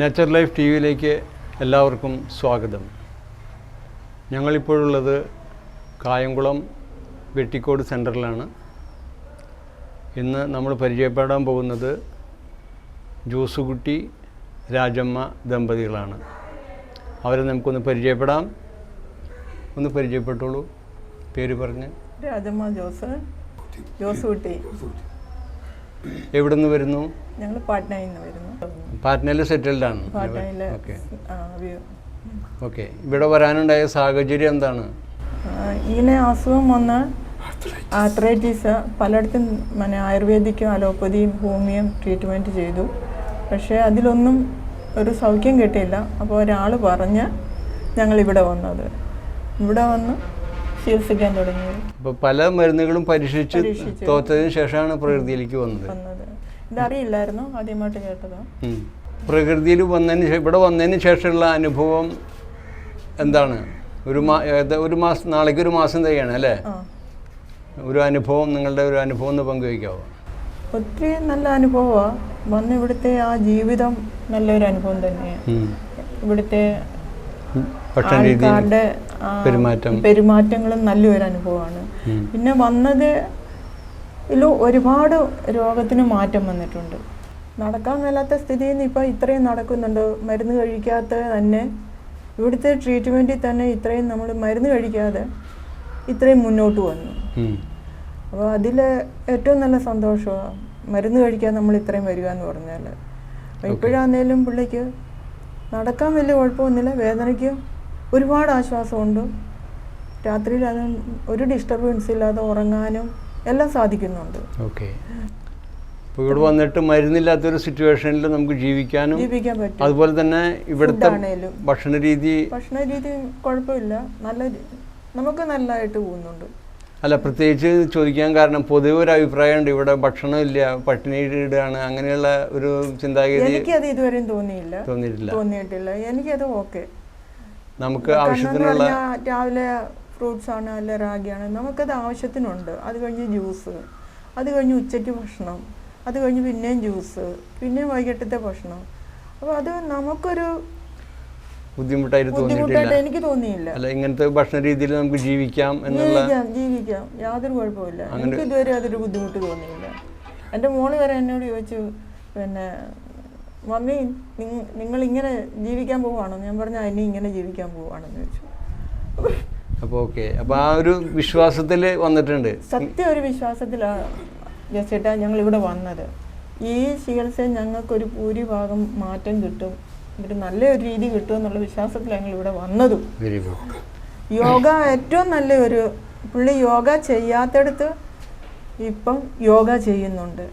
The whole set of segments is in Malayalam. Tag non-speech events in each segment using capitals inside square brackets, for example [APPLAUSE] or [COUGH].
നേച്ചർ ലൈഫ് ടി വിയിലേക്ക് എല്ലാവർക്കും സ്വാഗതം. ഞങ്ങളിപ്പോഴുള്ളത് കായംകുളം വെട്ടിക്കോട് സെന്ററിലാണ് ഇന്ന് നമ്മൾ പരിചയപ്പെടാൻ പോകുന്നത് ജോസുകുട്ടി രാജമ്മ ദമ്പതികളാണ്. അവരെ നമുക്കൊന്ന് പരിചയപ്പെടാം. ഒന്ന് പരിചയപ്പെട്ടോളൂ. പേര് പറഞ്ഞ്. രാജമ്മ ജോസ്. ജോസ് കുട്ടി എവിടെ നിന്ന് വരുന്നു? ഞങ്ങൾ പാട്നയിൽ നിന്ന് വരുന്നു. പാറ്റ്നയിൽ സെറ്റിൽഡ് ആണ്. ഓക്കെ. ഇവിടെ വരാനുണ്ടായ സാഹചര്യം എന്താണ്? ഇങ്ങനെ അസുഖം വന്ന ആർത്രൈറ്റീസ് പലയിടത്തും പിന്നെ ആയുർവേദിക്കും അലോപ്പതിയും ഹോമിയും ട്രീറ്റ്മെന്റ് ചെയ്തു. പക്ഷേ അതിലൊന്നും ഒരു സൗഖ്യം കിട്ടിയില്ല. അപ്പോൾ ഒരാൾ പറഞ്ഞ് ഞങ്ങൾ ഇവിടെ വന്നത്. ഇവിടെ വന്ന് ചികിത്സിക്കാൻ തുടങ്ങിയത് അപ്പോൾ പല മരുന്നുകളും പരീക്ഷിച്ച്. തോറ്റതിന് ശേഷമാണ് പ്രകൃതിയിലേക്ക് വന്നത്. ഇതറിയില്ലായിരുന്നു ആദ്യമായിട്ട് കേട്ടത്. പ്രകൃതിയിൽ വന്നതിന് ഇവിടെ വന്നതിന് ശേഷമുള്ള അനുഭവം എന്താണ്? ഒരു മാ ഒരു മാസം നാളേക്ക് ഒരു മാസം തയ്യാണ് അല്ലേ? ഒരു അനുഭവം നിങ്ങളുടെ ഒരു അനുഭവം ഒന്ന് പങ്കുവയ്ക്കാവോ? ഒത്തിരി നല്ല അനുഭവമാണ് വന്ന് ഇവിടുത്തെ ആ ജീവിതം നല്ലൊരു അനുഭവം തന്നെയാണ്. ഇവിടുത്തെ. ഭക്ഷണ ആൾക്കാരുടെ പെരുമാറ്റം. പെരുമാറ്റങ്ങളും നല്ലൊരു അനുഭവമാണ്. പിന്നെ വന്നത് ഒരുപാട് രോഗത്തിന് മാറ്റം വന്നിട്ടുണ്ട്. നടക്കാൻ മേലാത്ത സ്ഥിതിയിൽ നിന്ന് ഇപ്പോൾ ഇത്രയും നടക്കുന്നുണ്ട്. മരുന്ന് കഴിക്കാത്ത തന്നെ ഇവിടുത്തെ ട്രീറ്റ്മെന്റിൽ തന്നെ ഇത്രയും നമ്മൾ മരുന്ന് കഴിക്കാതെ ഇത്രയും മുന്നോട്ട് വന്നു. അപ്പോൾ അതിൽ ഏറ്റവും നല്ല സന്തോഷമാണ് മരുന്ന് കഴിക്കാൻ നമ്മൾ ഇത്രയും വരിക എന്ന് പറഞ്ഞാൽ ഇപ്പോഴാന്നേലും പുള്ളിക്ക് നടക്കാൻ വലിയ കുഴപ്പമൊന്നുമില്ല. വേദനയ്ക്ക് ഒരുപാട് ആശ്വാസമുണ്ട്. രാത്രിയിൽ അത് ഒരു ഡിസ്റ്റർബൻസ് ഇല്ലാതെ ഉറങ്ങാനും എല്ലാം സാധിക്കുന്നുണ്ട്. ഓക്കെ. അപ്പോൾ ഇവിടെ വന്നിട്ട് മരുന്നില്ലാത്തൊരു സിറ്റുവേഷനിൽ നമുക്ക് ജീവിക്കാനും ജീവിക്കാൻ പറ്റും. അതുപോലെ തന്നെ ഇവിടുത്തെ ഭക്ഷണ രീതി ഭക്ഷണ രീതി കുഴപ്പമില്ല. നല്ല നമുക്ക് നല്ലതായിട്ട് പോകുന്നുണ്ട്. അല്ല പ്രത്യേകിച്ച് ചോദിക്കാൻ കാരണം പൊതുവെ ഒരു അഭിപ്രായമുണ്ട്. ഇവിടെ ഭക്ഷണം ഇല്ല പട്ടിണി ഇടുകയാണ് അങ്ങനെയുള്ള ഒരു ചിന്താഗതി എനിക്കത് ഇതുവരെയും തോന്നിയില്ല. തോന്നിയിട്ടില്ല. തോന്നിയിട്ടില്ല. എനിക്കത് ഓക്കെ. നമുക്ക് ആവശ്യത്തിനുള്ള രാവിലെ ഫ്രൂട്ട്സ് ആണ് അല്ലെ റാഗിയാണ്. നമുക്കത് ആവശ്യത്തിനുണ്ട്. അത് കഴിഞ്ഞ് ജ്യൂസ് അത് കഴിഞ്ഞ് ഉച്ചയ്ക്ക് ഭക്ഷണം അത് കഴിഞ്ഞ് പിന്നെയും ജ്യൂസ് പിന്നെയും വൈകിട്ടത്തെ ഭക്ഷണം. അപ്പോൾ അത് നമുക്കൊരു ബുദ്ധിമുട്ടായിട്ട് തോന്നിയിട്ടില്ല. എനിക്ക് തോന്നിയില്ല. അല്ല ഇങ്ങനത്തെ ഭക്ഷണ രീതിയിൽ നമുക്ക് ജീവിക്കാം എന്നുള്ള ജീവിക്കാം. യാതൊരു കുഴപ്പമില്ല എനിക്ക് ഇതുവരെ അതൊരു ബുദ്ധിമുട്ട് തോന്നിയില്ല. എന്റെ മോൾ വരെ എന്നോട് ചോദിച്ചു പിന്നെ മമ്മി നിങ്ങൾ ഇങ്ങനെ ജീവിക്കാൻ പോവാണോ ഞാൻ പറഞ്ഞു ഇനി ഇങ്ങനെ ജീവിക്കാൻ പോവാണെന്ന് ചോദിച്ചു. അപ്പോൾ ഓക്കെ. അപ്പോൾ ആ ഒരു വിശ്വാസത്തിൽ വന്നിട്ടുണ്ട്. സത്യ ഒരു വിശ്വാസത്തിലാണ് ജസേട്ടാ ഞങ്ങൾ ഇവിടെ വന്നത്. ഈ ചികിത്സ ഞങ്ങൾക്കൊരു ഭൂരിഭാഗം മാറ്റം കിട്ടും. ഒരു നല്ലൊരു രീതി കിട്ടും എന്നുള്ള വിശ്വാസത്തിൽ ഞങ്ങൾ ഇവിടെ വന്നതും. യോഗ ഏറ്റവും നല്ല ഒരു പുള്ളി യോഗ ചെയ്യാത്തടത്ത് ഇപ്പം യോഗ ചെയ്യുന്നുണ്ട്.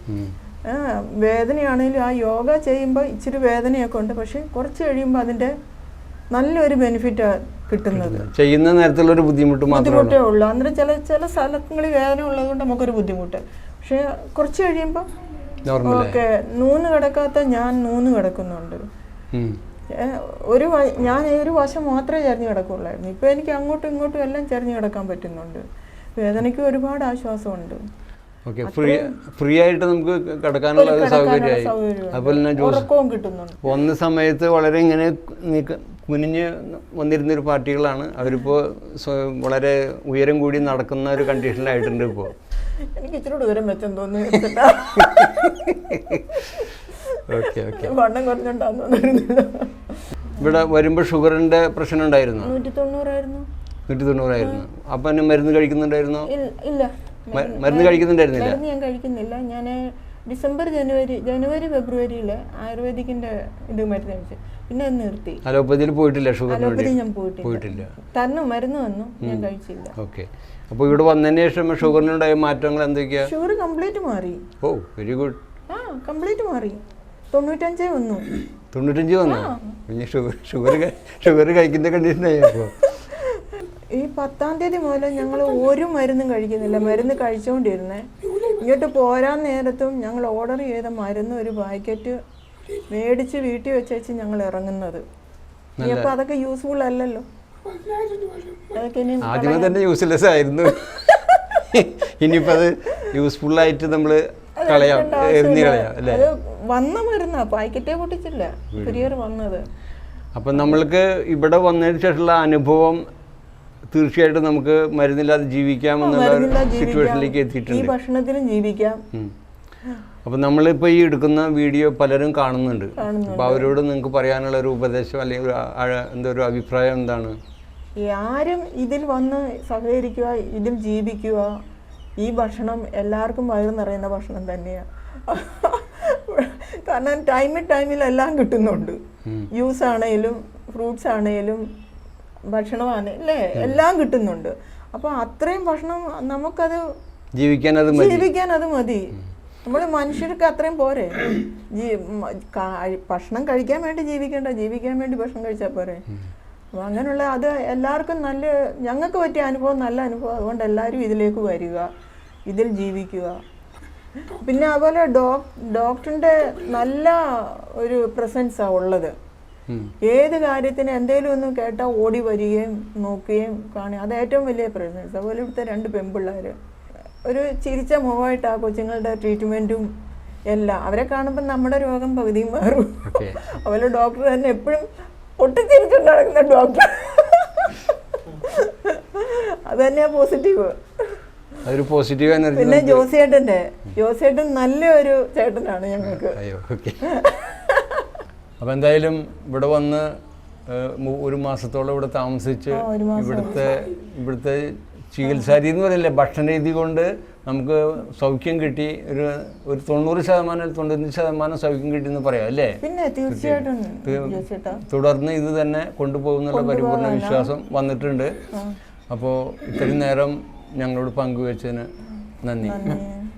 വേദനയാണെങ്കിലും ആ യോഗ ചെയ്യുമ്പോൾ ഇച്ചിരി വേദനയൊക്കെ ഉണ്ട്. പക്ഷെ കുറച്ച് കഴിയുമ്പോൾ അതിന്റെ നല്ലൊരു ബെനിഫിറ്റ് കിട്ടുന്നത്. ചെയ്യുന്ന നേരത്തുള്ള ഒരു ബുദ്ധിമുട്ട് ബുദ്ധിമുട്ടേ ഉള്ളൂ. അന്നേരം ചില ചില സ്ഥലങ്ങളിൽ വേദന ഉള്ളത് കൊണ്ട് നമുക്കൊരു ബുദ്ധിമുട്ട്. പക്ഷെ കുറച്ച് കഴിയുമ്പോൾ ഓക്കെ നൂന്ന് കിടക്കാത്ത ഞാൻ നൂന്ന് കിടക്കുന്നുണ്ട്. ഒരു ഞാൻ ഒരു വശം മാത്രമേ ചെറിഞ്ഞു കിടക്കുള്ളായിരുന്നു. ഇപ്പൊ എനിക്ക് അങ്ങോട്ടും ഇങ്ങോട്ടും എല്ലാം ചെറിഞ്ഞു കിടക്കാൻ പറ്റുന്നുണ്ട്. വേദനയ്ക്ക് ഒരുപാട് ആശ്വാസമുണ്ട്. ഫ്രീ ആയിട്ട് നമുക്ക് കിടക്കാനുള്ള സൗകര്യമായി. അതുപോലെ തന്നെ ജോസ് ഉറക്കവും കിട്ടുന്നുണ്ട്. വന്ന സമയത്ത് വളരെ ഇങ്ങനെ കുനിഞ്ഞ് വന്നിരുന്നൊരു പാർട്ടികളാണ്. അവരിപ്പോൾ വളരെ ഉയരം കൂടി നടക്കുന്ന ഒരു കണ്ടീഷനിലായിട്ടുണ്ട് ഇപ്പോൾ എനിക്ക് ഇച്ചിരി ദൂരം വെച്ചെന്ന് തോന്നുന്നു [LAUGHS] വണ്ണം കുറഞ്ഞുണ്ടാകുന്നു ഇവിടെ വരുമ്പോൾ ഷുഗറിന്റെ പ്രശ്നം ഉണ്ടായിരുന്നു നൂറ്റി തൊണ്ണൂറായിരുന്നു നൂറ്റി തൊണ്ണൂറായിരുന്നു അപ്പം മരുന്ന് കഴിക്കുന്നുണ്ടായിരുന്നു? ഇല്ല- മരുന്ന് കഴിക്കുന്നുണ്ടായിരുന്നില്ല? ഞാൻ കഴിക്കുന്നില്ല. ഞാൻ ഡിസംബർ ജനുവരി ജനുവരി ഫെബ്രുവരിയിൽ ആയുർവേദിക്കിന്റെ ഇത് മരുന്ന് കഴിച്ചു. പിന്നെ അത് നിർത്തി. അലോപ്പതിയിൽ പോയിട്ടില്ല ഷുഗറിന് ഞാൻ പോയിട്ടില്ല. പോയിട്ടില്ല. തന്നു മരുന്ന് വന്നു ഞാൻ കഴിച്ചില്ല. ഓക്കെ. അപ്പോൾ ഇവിടെ വന്നതിന് ശേഷം ഷുഗറിനുണ്ടായ മാറ്റങ്ങൾ എന്തൊക്കെയാ? ഷുഗർ കംപ്ലീറ്റ് മാറി. Oh very good. ആ കംപ്ലീറ്റ് മാറി. തൊണ്ണൂറ്റഞ്ചേ വന്നു. തൊണ്ണൂറ്റഞ്ച് വന്നു? പിന്നെ ഷുഗർ ഷുഗർ ഷുഗർ കഴിക്കുന്ന കണ്ടീഷനായി അപ്പോൾ ഈ പത്താം തീയതി മുതൽ ഞങ്ങൾ ഒരു മരുന്നും കഴിക്കുന്നില്ല. മരുന്ന് കഴിച്ചുകൊണ്ടിരുന്നേ ഇങ്ങോട്ട് പോരാൻ നേരത്തും ഞങ്ങൾ ഓർഡർ ചെയ്ത മരുന്ന് ഒരു പാക്കറ്റ് മേടിച്ച് വീട്ടിൽ വെച്ചേച്ച് ഞങ്ങൾ ഇറങ്ങുന്നത്. അപ്പോൾ അതൊക്കെ യൂസ്ഫുൾ അല്ലല്ലോ. ആദ്യമേ തന്നെ യൂസ്ലെസ് ആയിരുന്നു. ഇനിയിപ്പോൾ അത് യൂസ്ഫുൾ ആയിട്ട് നമ്മൾ കളയാം എറിഞ്ഞ് കളയാം അല്ലേ? വന്ന മരുന്നാ പാക്കറ്റേ പൊട്ടിച്ചില്ല. കൊരിയർ വന്നത്. അപ്പം നമ്മൾക്ക് ഇവിടെ വന്നതിന് ശേഷമുള്ള അനുഭവം തീർച്ചയായിട്ടും നമുക്ക് മരുന്നില്ലാതെ ജീവിക്കാം എന്നുള്ള സിറ്റുവേഷനിലേക്ക്. സിറ്റുവേഷനിലേക്ക് ഈ ഭക്ഷണത്തിനും ജീവിക്കാം. അപ്പം നമ്മളിപ്പോൾ ഈ എടുക്കുന്ന വീഡിയോ പലരും കാണുന്നുണ്ട്. അപ്പോൾ അവരോട് നിങ്ങൾക്ക് പറയാനുള്ള ഒരു ഉപദേശം അല്ലെങ്കിൽ എന്താ ഒരു അഭിപ്രായം എന്താണ്? ആരും ഇതിൽ വന്ന് സഹകരിക്കുക ഇതിൽ ജീവിക്കുക ഈ ഭക്ഷണം എല്ലാവർക്കും വയറു നിറയുന്ന ഭക്ഷണം തന്നെയാണ് കാരണം ടൈമിൽ ടൈമിൽ എല്ലാം കിട്ടുന്നുണ്ട്. ജ്യൂസ് ആണെങ്കിലും ഫ്രൂട്ട്സ് ആണെങ്കിലും ഭക്ഷണമാണ് അല്ലേ? എല്ലാം കിട്ടുന്നുണ്ട്. അപ്പോൾ അത്രയും ഭക്ഷണം നമുക്കത് ജീവിക്കാൻ അത് മതി. ജീവിക്കാൻ അത് മതി നമ്മൾ മനുഷ്യർക്ക് അത്രയും പോരെ. ഭക്ഷണം കഴിക്കാൻ വേണ്ടി ജീവിക്കേണ്ട. ജീവിക്കാൻ വേണ്ടി ഭക്ഷണം കഴിച്ചാൽ പോരെ. അപ്പൊ അങ്ങനെയുള്ള അത് എല്ലാവർക്കും നല്ല ഞങ്ങൾക്ക് പറ്റിയ അനുഭവം നല്ല അനുഭവം. അതുകൊണ്ട് എല്ലാവരും ഇതിലേക്ക് വരിക. ഇതിൽ ജീവിക്കുക. പിന്നെ അതുപോലെ ഡോക്ടറിന്റെ നല്ല ഒരു പ്രസൻസാണ് ഉള്ളത്. ഏത് കാര്യത്തിന് എന്തെങ്കിലും ഒന്ന് കേട്ടാൽ ഓടി വരികയും നോക്കുകയും കാണുക. അത് ഏറ്റവും വലിയ പ്രസൻസ്. അതുപോലെ ഇവിടുത്തെ രണ്ട് പെൺപിള്ളേർ ഒരു ചിരിച്ച മുഖമായിട്ട് ആ കൊച്ചുങ്ങളുടെ ട്രീറ്റ്മെന്റും എല്ലാം. അവരെ കാണുമ്പോൾ നമ്മുടെ രോഗം പകുതിയും മാറും. അതുപോലെ ഡോക്ടർ തന്നെ എപ്പോഴും ഒട്ടിച്ചിരിച്ചുകൊണ്ട് നടക്കുന്ന ഡോക്ടർ. അത് തന്നെയാ പോസിറ്റീവ്. പിന്നെ ജോസിയേട്ടന്റെ ജോസിയേട്ടൻ നല്ലൊരു ചേട്ടനാണ് ഞങ്ങൾക്ക്. അയ്യോ ഓക്കെ. അപ്പം എന്തായാലും ഇവിടെ വന്ന് ഒരു മാസത്തോളം ഇവിടെ താമസിച്ച് ഇവിടുത്തെ ഇവിടുത്തെ ഇവിടുത്തെ ചികിത്സാരീതി എന്ന് പറയില്ലേ? ഭക്ഷണ രീതി കൊണ്ട് നമുക്ക് സൗഖ്യം കിട്ടി ഒരു ഒരു തൊണ്ണൂറ് ശതമാനം തൊണ്ണൂറ്റഞ്ച് ശതമാനം സൗഖ്യം കിട്ടി എന്ന് പറയാം അല്ലേ? പിന്നെ തീർച്ചയായിട്ടും തുടർന്ന് ഇത് തന്നെ കൊണ്ടുപോകുന്നുള്ള പരിപൂർണ വിശ്വാസം വന്നിട്ടുണ്ട്. അപ്പോൾ ഇത്രയും നേരം ഞങ്ങളോട് പങ്കുവച്ചതിന് നന്ദി.